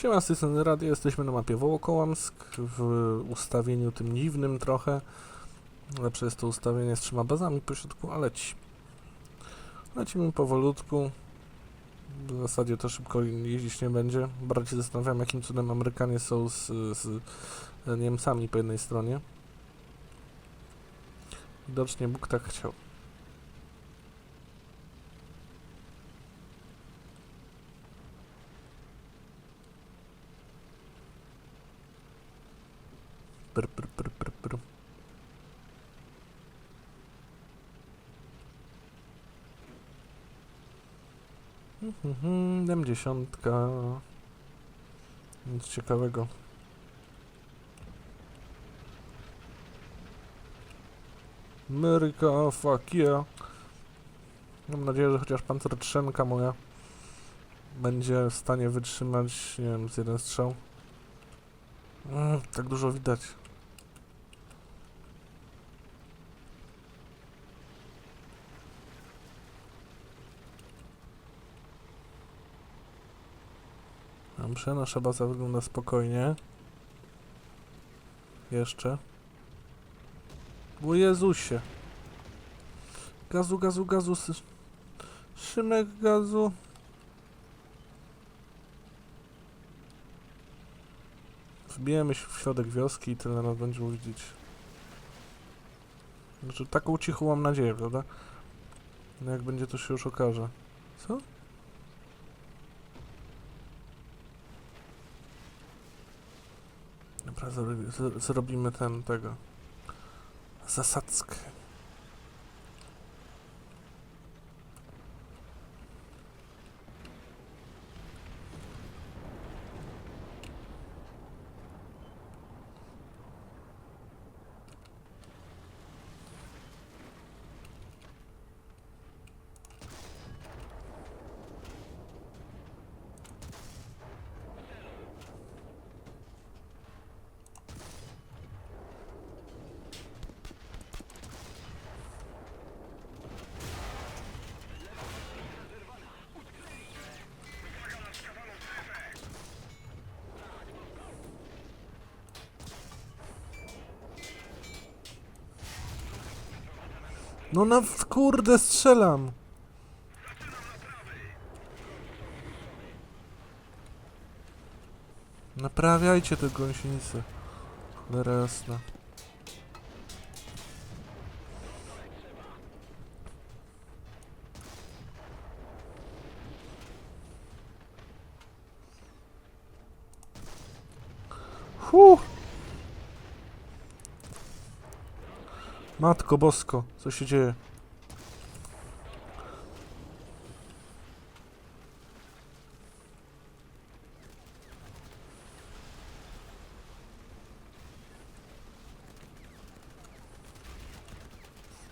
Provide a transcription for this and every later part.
Siema, strony Radio, jesteśmy na mapie Wołokołamsk w ustawieniu tym dziwnym trochę. Lepsze jest to ustawienie z trzema bazami po środku, ale ci. Lecimy powolutku. W zasadzie to szybko jeździć nie będzie. Bardziej zastanawiam, jakim cudem Amerykanie są z, z Niemcami po jednej stronie. Widocznie Bóg tak chciał. Mhm, Dem dziesiątka. Nic ciekawego. Ameryka, fuck yeah. Mam nadzieję, że chociaż pancertrzenka moja będzie w stanie wytrzymać, nie wiem, z jeden strzał. Mm, tak dużo widać. Dobrze, nasza baza wygląda spokojnie. Jeszcze. O Jezusie. Gazu, gazu, gazu. Szymek gazu. Wbijemy się w środek wioski i tyle nas będzie widzieć. Znaczy, taką cichą mam nadzieję, prawda? No jak będzie, to się już okaże. Co? Dobra, zrobi, zro- zrobimy ten, tego. Zasadzkę. No na kurde strzelam. Naprawiajcie te gąsienice. Cholera jasna. Huh. Matko bosko, co się dzieje?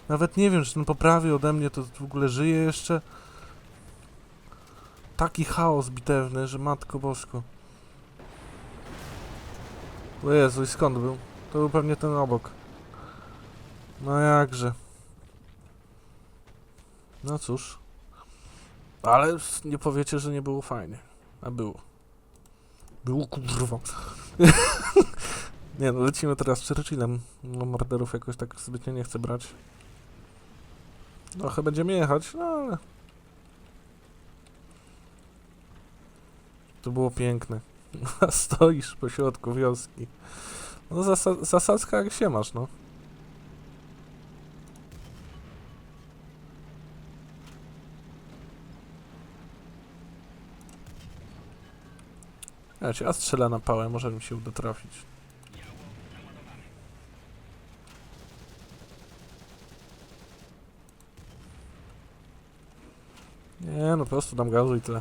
Nawet nie wiem, czy ten poprawi ode mnie, to w ogóle żyje jeszcze. Taki chaos bitewny, że matko bosko. O Jezu, i skąd był? To był pewnie ten obok. No jakże. No cóż. Ale nie powiecie, że nie było fajnie. A było. Było kurwa. nie no, lecimy teraz z Churchillem. No morderów jakoś tak zbytnio nie chcę brać. Trochę będziemy jechać, no ale... To było piękne. Stoisz po środku wioski. No zasa zasadzka jak się masz, no. Cię, a strzela na pałę, może mi się uda trafić. Nie, no po prostu dam gazu i tyle.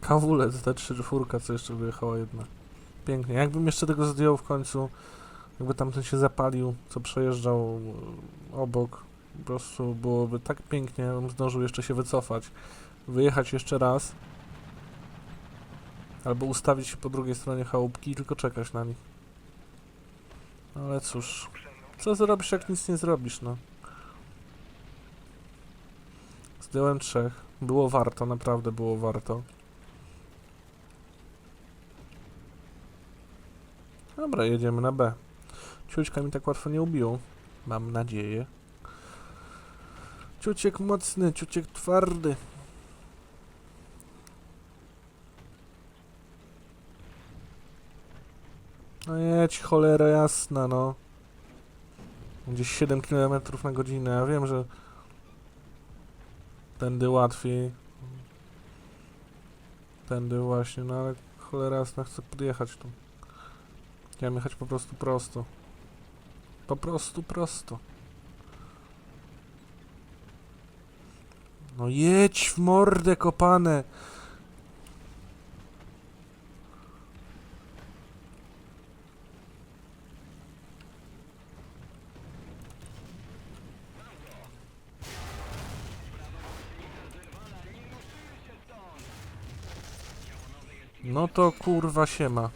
Kawulec, T3 czwórka, co jeszcze wyjechała jedna. Pięknie. Jakbym jeszcze tego zdjął w końcu, jakby tamten się zapalił, co przejeżdżał e, obok, po prostu byłoby tak pięknie, bym zdążył jeszcze się wycofać, wyjechać jeszcze raz, Albo ustawić się po drugiej stronie chałupki i tylko czekać na nich. Ale cóż, co zrobisz jak nic nie zrobisz, no. Zdjąłem trzech. Było warto, naprawdę było warto. Dobra, jedziemy na B. Ciućka mi tak łatwo nie ubił. Mam nadzieję. Ciuciek mocny, ciuciek twardy. No jedź, cholera jasna, no. Gdzieś 7 km na godzinę. Ja wiem, że tędy łatwiej. Tędy właśnie, no ale cholera jasna, chcę podjechać tu. Chciałem jechać po prostu prosto. Po prostu prosto. No jedź w mordę kopane! No to kurwa siema.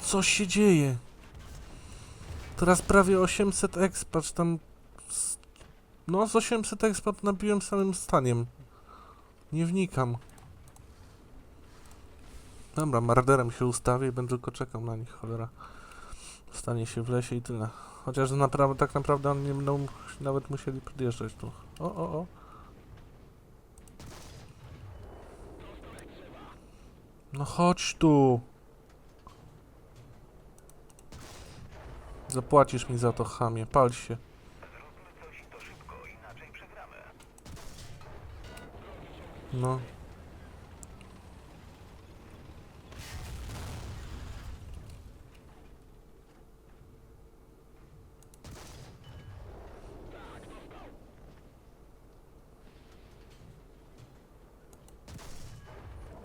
Co się dzieje? Teraz prawie 800 expa, czy tam... No, z 800 expa to nabiłem samym staniem. Nie wnikam. Dobra, marderem się ustawię i będę tylko czekał na nich, cholera. Stanie się w lesie i tyle. Chociaż naprawdę, tak naprawdę oni nie będą nawet musieli podjeżdżać tu. O, o, o. No chodź tu. Zapłacisz mi za to, chamie. Pal się. No.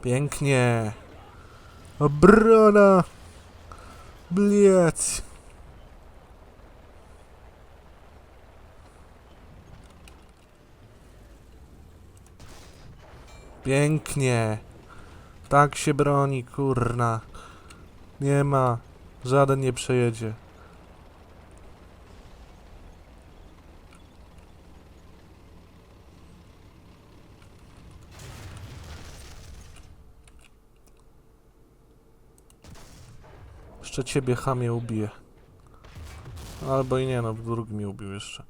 Pięknie. Obrona. Bliec. Pięknie. Tak się broni, kurna. Nie ma. Żaden nie przejedzie. Jeszcze ciebie chamie ubije. Albo i nie, no, drugi mi ubił jeszcze.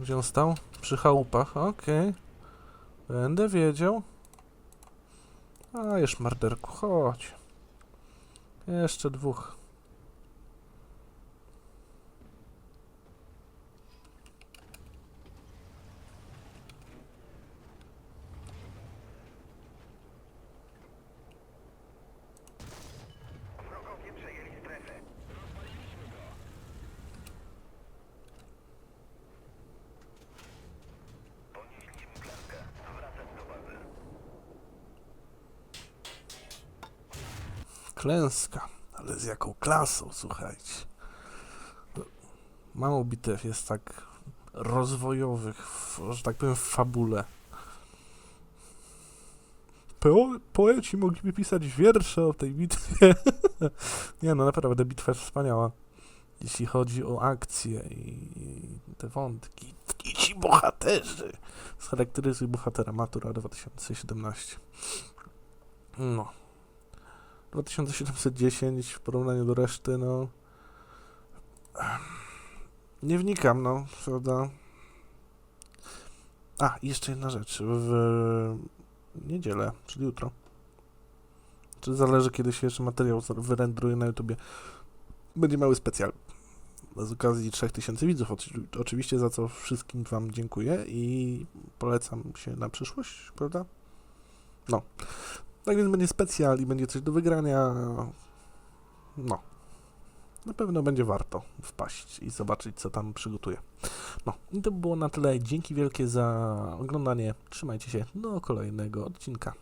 Gdzie on stał? Przy chałupach, okej. Będę wiedział. A, już marderku, chodź. Jeszcze dwóch. Klęska. Ale z jaką klasą, słuchajcie. Mało bitew jest tak rozwojowych, w, że tak powiem, w fabule. Po, poeci mogliby pisać wiersze o tej bitwie. Nie no, naprawdę bitwa jest wspaniała. Jeśli chodzi o akcje i te wątki. I ci bohaterzy. Scharakteryzuj bohatera Matura 2017. No. 2710 w porównaniu do reszty, no. Nie wnikam, no, prawda? A, jeszcze jedna rzecz. W niedzielę, czyli jutro. Czy zależy, kiedy się jeszcze materiał wyrendruje na YouTubie. Będzie mały specjal. Z okazji 3000 widzów, oczy- oczywiście, za co wszystkim Wam dziękuję i polecam się na przyszłość, prawda? No. Tak więc będzie specjal i będzie coś do wygrania. No. Na pewno będzie warto wpaść i zobaczyć, co tam przygotuję. No, i to by było na tyle. Dzięki wielkie za oglądanie. Trzymajcie się do kolejnego odcinka.